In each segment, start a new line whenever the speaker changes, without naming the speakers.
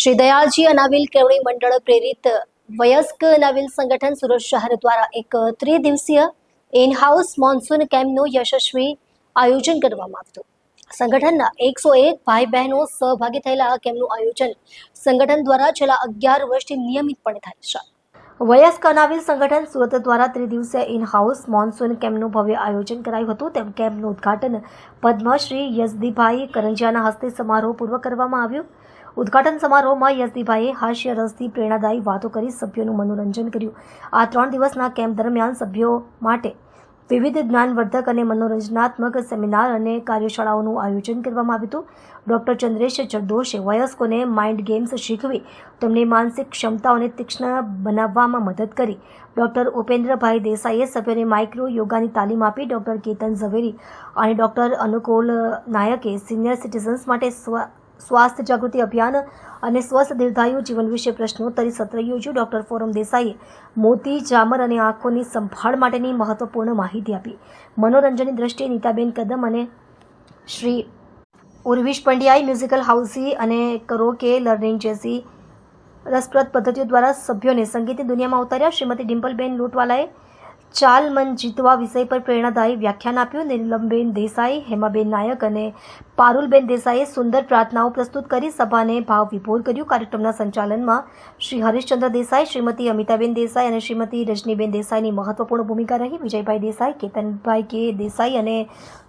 શ્રી દયાળજી અનાવિલ કેળવણી મંડળ પ્રેરિત વયસ્ક અનાવિલ સંગઠન સુરત શહેર દ્વારા એક ત્રિદિવસીય ઇન હાઉસ મોન્સૂન કેમ્પનું યશસ્વી આયોજન કરવામાં આવ્યું. સંગઠનના એકસો એક ભાઈ બહેનો સહભાગી થયેલા આ કેમ્પનું આયોજન સંગઠન દ્વારા છેલ્લા અગિયાર વર્ષથી નિયમિતપણે થાય છે. વયસ્ક અનાવિલ સંગઠન સુરત દ્વારા ત્રિદિવસીય ઇન હાઉસ મોન્સૂન કેમ્પનું ભવ્ય આયોજન કરાયું હતું. તેમ કેમ્પનું ઉદ્ઘાટન પદ્મશ્રી યઝદીભાઈ કરંજિયાના હસ્તે સમારોહપૂર્વક કરવામાં આવ્યું. ઉદ્ઘાટન સમારોહમાં યઝદીભાઈએ હાસ્ય રસથી પ્રેરણાદાયી વાતો કરી સભ્યોનું મનોરંજન કર્યું. આ ત્રણ દિવસના કેમ્પ દરમિયાન સભ્યો માટે વિવિધ જ્ઞાનવર્ધક અને મનોરંજનાત્મક સેમિનાર અને કાર્યશાળાઓનું આયોજન કરવામાં આવ્યું હતું. ડૉક્ટર ચંદ્રેશ જરદોશે વયસ્કોને માઇન્ડ ગેમ્સ શીખવી તેમની માનસિક ક્ષમતાઓને તીક્ષ્ણ બનાવવામાં મદદ કરી. ડૉક્ટર ઉપેન્દ્રભાઈ દેસાઈએ સભ્યોને માઇક્રો યોગાની તાલીમ આપી ડૉક્ટર કેતન ઝવેરી અને ડૉક્ટર અનુકૂલ નાયકે સિનિયર સિટીઝન્સ માટે સ્વ સ્વાસ્થ્ય જાગૃતિ અભિયાન અને સ્વસ્થ દીર્ઘાયુ જીવન વિશે પ્રશ્નોત્તરી સત્ર યોજ્યું. ડૉક્ટર ફોરમ દેસાઈએ મોતી, જામર અને આંખોની સંભાળ માટેની મહત્વપૂર્ણ માહિતી આપી. મનોરંજનની દ્રષ્ટિએ નીતાબેન કદમ અને શ્રી ઉર્વિશ પંડ્યાએ મ્યુઝિકલ હાઉસી અને કરોકે લર્નિંગ જેસી રસપ્રદ પદ્ધતિઓ દ્વારા સભ્યોને સંગીતની દુનિયામાં ઉતાર્યા. શ્રીમતી ડિમ્પલબેન લૂંટવાલાએ ચાલ મન જીતવા વિષય પર પ્રેરણાદાયી વ્યાખ્યાન આપ્યું નીલમબેન દેસાઈ, હેમાબેન નાયક અને પારુલબેન દેસાઈએ સુંદર પ્રાર્થનાઓ પ્રસ્તુત કરી સભાને ભાવ વિભોર કર્યું. કાર્યક્રમના સંચાલનમાં શ્રી હરીશચંદ્ર દેસાઈ, શ્રીમતી અમિતાબેન દેસાઈ અને શ્રીમતી રજનીબેન દેસાઈની મહત્વપૂર્ણ ભૂમિકા રહી. વિજયભાઈ દેસાઈ, કેતનભાઈ કે દેસાઈ અને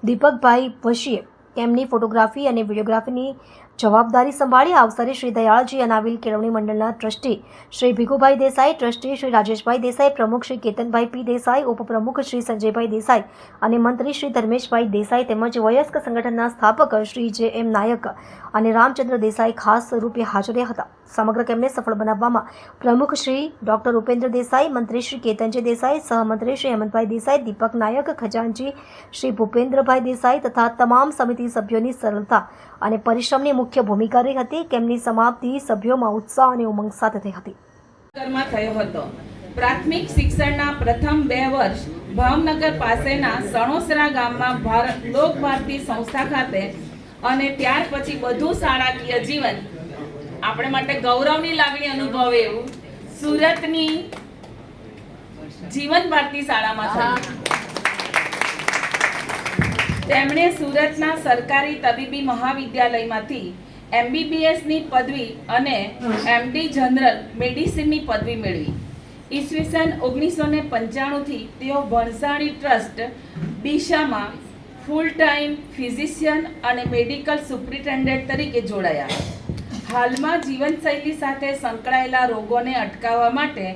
દીપકભાઈ વશીએ તેમની ફોટોગ્રાફી અને વિડીયોગ્રાફીની જવાબદારી સંભાળી અવસરે શ્રી દયાળજી અનાવિલ કેળવણી મંડળના ટ્રસ્ટી શ્રી ભીખુભાઈ દેસાઈ, ટ્રસ્ટી શ્રી રાજેશભાઈ દેસાઈ, પ્રમુખ શ્રી કેતનભાઈ પી દેસાઈ, ઉપપ્રમુખ શ્રી સંજયભાઈ દેસાઈ અને મંત્રી શ્રી ધર્મેશભાઈ દેસાઈ તેમજ વયસ્ક સંગઠનના સ્થાપક શ્રી જે એમ નાયક અને રામચંદ્ર દેસાઈ ખાસ રૂપે હાજર હતા. સમગ્ર કેમ્પને સફળ બનાવવામાં પ્રમુખ શ્રી ડોક્ટર ઉપેન્દ્ર દેસાઈ, મંત્રી શ્રી કેતનજી દેસાઈ, સહમંત્રી શ્રી હેમંતભાઈ દેસાઈ, દીપક નાયક, ખજાનજી શ્રી ભૂપેન્દ્રભાઈ દેસાઈ તથા તમામ સમિતિ સભ્યોની સરળતા અને પરિશ્રમની મુખ્ય ભૂમિકા રહી હતી. કેમની સમાપ્તિ સભ્યોમાં ઉત્સાહ અને ઉમંગ સાથે થઈ હતી.
પ્રાથમિક શિક્ષણના પ્રથમ બે વર્ષ ભાવનગર પાસેના સણોસરા ગામમાં લોક ભારતી સંસ્થા ખાતે અને ત્યાર પછી બધું શાળાકીય જીવન. આપણે માટે ગૌરવની લાગણી અનુભવે એવું. સુરતની જીવન ભારતી શાળામાં થયું તેમણે સુરતના સરકારી તબીબી મહાવિદ્યાલયમાંથી એમબીબીએસની પદવી અને એમડી જનરલ મેડિસિનની પદવી મેળવી. ઈસવીસન ઓગણીસો ને પંચાણુંથી તેઓ ભણસાણી ટ્રસ્ટ ડીશામાં ફૂલ ટાઈમ ફિઝિશિયન અને મેડિકલ સુપ્રિન્ટેન્ડન્ટ તરીકે જોડાયા. હાલમાં જીવનશૈલી સાથે સંકળાયેલા રોગોને અટકાવવા માટે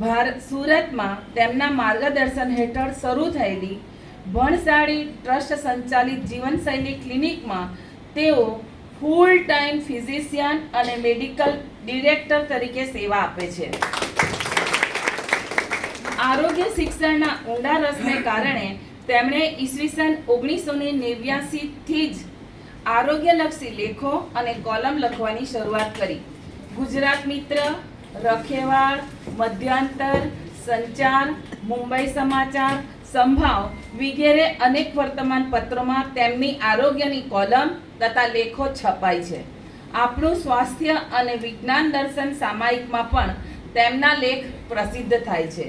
ભારત સુરતમાં તેમના માર્ગદર્શન હેઠળ શરૂ થયેલી ભણસાળી ટ્રસ્ટ સંચાલિત જીવનશૈલી ક્લિનિકમાં તેઓ ફૂલ ટાઈમ ફિઝિશિયન અને મેડિકલ ડિરેક્ટર તરીકે સેવા આપે છે. આરોગ્ય શિક્ષણના ઊંડા રસને કારણે તેમણે ઈસવીસન ઓગણીસો ને નેવ્યાસીથી જ આરોગ્યલક્ષી લેખો અને કોલમ લખવાની શરૂઆત કરી. ગુજરાત મિત્ર, રખેવાળ, મધ્યાંતર, સંચાર, મુંબઈ સમાચાર સંભાવ વગેરે અનેક વર્તમાન પત્રોમાં તેમની આરોગ્યની કોલમ તથા લેખો છપાય છે. આપણું સ્વાસ્થ્ય અને વિજ્ઞાન દર્શન સામાયિકમાં પણ તેમના લેખ પ્રસિદ્ધ થાય છે.